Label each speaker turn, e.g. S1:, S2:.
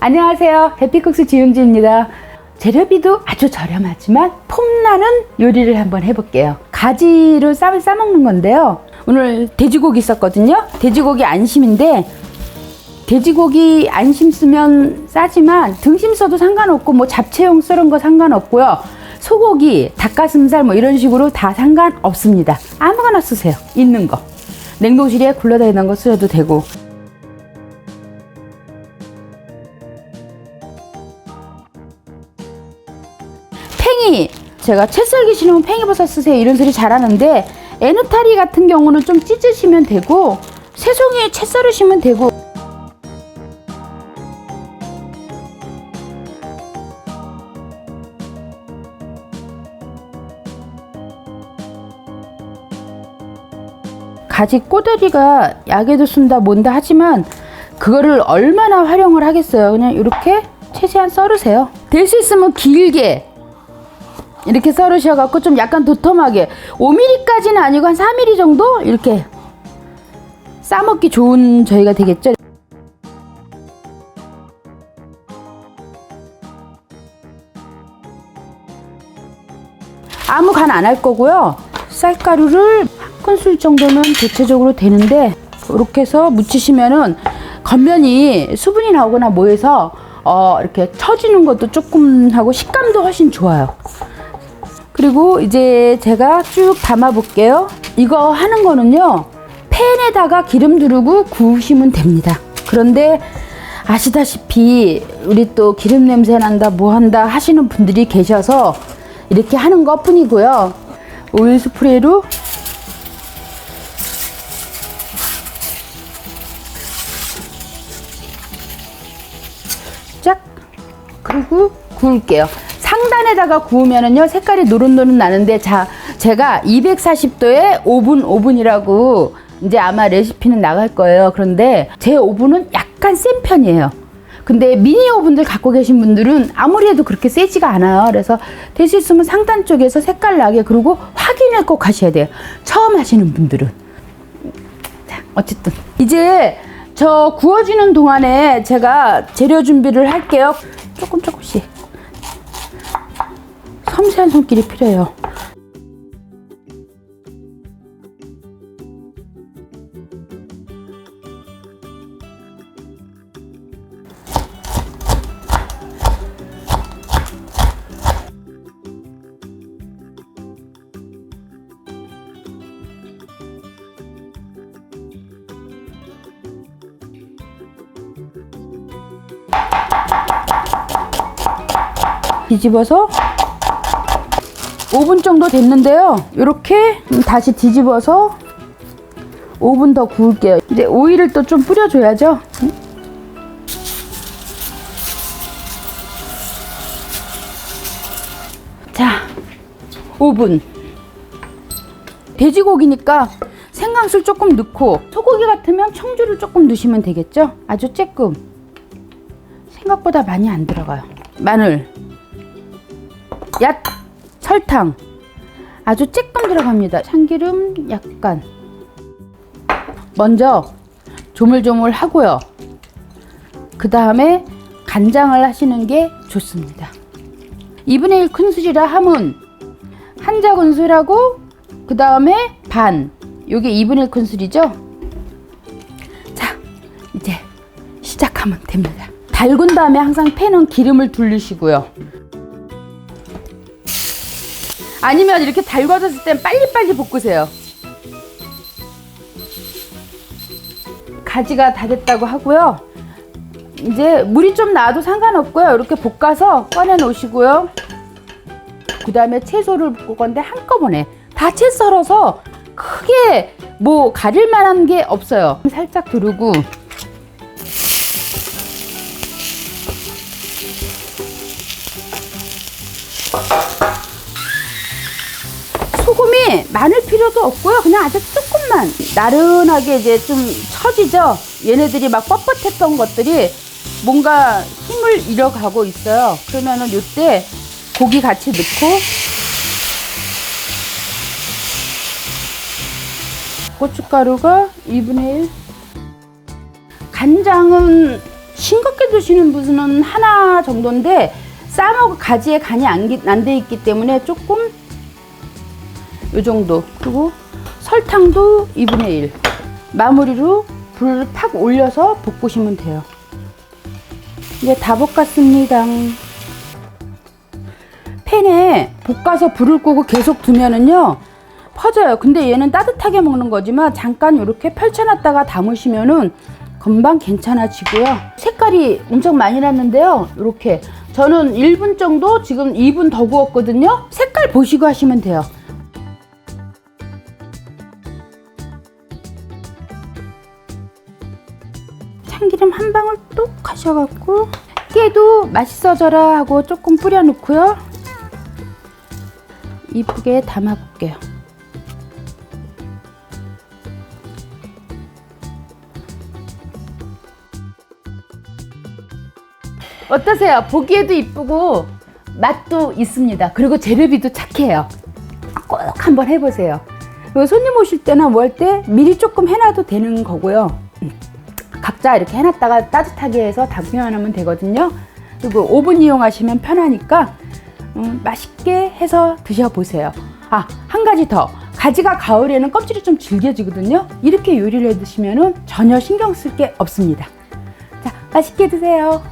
S1: 안녕하세요. 해피쿡스 지은지입니다. 재료비도 아주 저렴하지만 폼나는 요리를 한번 해볼게요. 가지로 쌈을 싸먹는 건데요. 오늘 돼지고기 썼거든요. 돼지고기 안심인데 돼지고기 안심 쓰면 싸지만 등심 써도 상관없고 뭐 잡채용 쓰는 거 상관없고요. 소고기, 닭가슴살 뭐 이런 식으로 다 상관없습니다. 아무거나 쓰세요. 있는 거. 냉동실에 굴러다 있는 거 쓰셔도 되고. 제가 채 썰기 싫으면 팽이버섯 쓰세요. 이런 소리 잘하는데 에누타리 같은 경우는 좀 찢으시면 되고 새송이에 채 썰으시면 되고. 가지 꼬다리가 약에도 쓴다 뭔다 하지만 그거를 얼마나 활용을 하겠어요? 그냥 이렇게 최대한 썰으세요. 될 수 있으면 길게 이렇게 썰으셔갖고 좀 약간 도톰하게 5mm까지는 아니고 한 4mm 정도 이렇게 싸먹기 좋은 저희가 되겠죠. 아무 간 안 할 거고요. 쌀가루를 한 큰술 정도는 대체적으로 되는데 이렇게 해서 묻히시면은 겉면이 수분이 나오거나 뭐해서 어 이렇게 처지는 것도 조금 하고 식감도 훨씬 좋아요. 그리고 이제 제가 쭉 담아 볼게요. 이거 하는 거는요. 팬에다가 기름 두르고 구우시면 됩니다. 그런데 아시다시피 우리 또 기름 냄새 난다 뭐 한다 하시는 분들이 계셔서 이렇게 하는 것 뿐이고요. 오일 스프레이로 쫙 그리고 구울게요. 상단에다가 구우면은요 색깔이 노릇노릇 나는데 자 제가 240도에 5분 5분이라고 이제 아마 레시피는 나갈 거예요. 그런데 제 오븐은 약간 센 편이에요. 근데 미니 오븐들 갖고 계신 분들은 아무리 해도 그렇게 세지가 않아요. 그래서 될 수 있으면 상단 쪽에서 색깔 나게 그리고 확인을 꼭 하셔야 돼요. 처음 하시는 분들은. 자, 어쨌든 이제 저 구워지는 동안에 제가 재료 준비를 할게요. 조금 조금씩. 섬세한 손길이 필요해요. 뒤집어서 5분 정도 됐는데요. 이렇게 다시 뒤집어서 5분 더 구울게요. 이제 오일을 또 좀 뿌려줘야죠. 자, 5분. 돼지고기니까 생강술 조금 넣고 소고기 같으면 청주를 조금 넣으시면 되겠죠? 아주 쬐끔. 생각보다 많이 안 들어가요. 마늘, 얏, 설탕 아주 쬐끔 들어갑니다. 참기름 약간 먼저 조물조물 하고요. 그 다음에 간장을 하시는 게 좋습니다. 2분의 1 큰술이라 함은 한 작은술하고 그 다음에 반 요게 2분의 1 큰술이죠. 자 이제 시작하면 됩니다. 달군 다음에 항상 팬은 기름을 둘르시고요. 아니면 이렇게 달궈졌을 땐 빨리빨리 볶으세요. 가지가 다 됐다고 하고요. 이제 물이 좀 나도 상관없고요. 이렇게 볶아서 꺼내 놓으시고요. 그 다음에 채소를 볶을 건데 한꺼번에 다 채 썰어서 크게 뭐 가릴 만한 게 없어요. 살짝 두르고 소금이 많을 필요도 없고요. 그냥 아주 조금만 나른하게 이제 좀 처지죠. 얘네들이 막 뻣뻣했던 것들이 뭔가 힘을 잃어가고 있어요. 그러면은 이때 고기 같이 넣고 고춧가루가 2분의 1 간장은 싱겁게 드시는 분은 하나 정도인데 싸먹 가지에 간이 안 돼 있기 때문에 조금 요 정도. 그리고 설탕도 2분의 1 마무리로 불을 탁 올려서 볶으시면 돼요. 이제 다 볶았습니다. 팬에 볶아서 불을 끄고 계속 두면은요 퍼져요. 근데 얘는 따뜻하게 먹는 거지만 잠깐 이렇게 펼쳐놨다가 담으시면은 금방 괜찮아지고요. 색깔이 엄청 많이 났는데요 이렇게. 저는 1분 정도 지금 2분 더 구웠거든요. 색깔 보시고 하시면 돼요 하셔갖고 깨도 맛있어져라 하고 조금 뿌려 놓고요 이쁘게 담아 볼게요 어떠세요? 보기에도 이쁘고 맛도 있습니다. 그리고 재료비도 착해요. 꼭 한번 해보세요. 손님 오실 때나 뭐 할 때 미리 조금 해놔도 되는 거고요. 음, 각자 이렇게 해놨다가 따뜻하게 해서 하면 되거든요. 그리고 오븐 이용하시면 편하니까 음, 맛있게 해서 드셔보세요. 아, 한 가지 더. 가지가 가을에는 껍질이 좀 질겨지거든요. 이렇게 요리를 해 드시면 전혀 신경 쓸 게 없습니다. 자, 맛있게 드세요.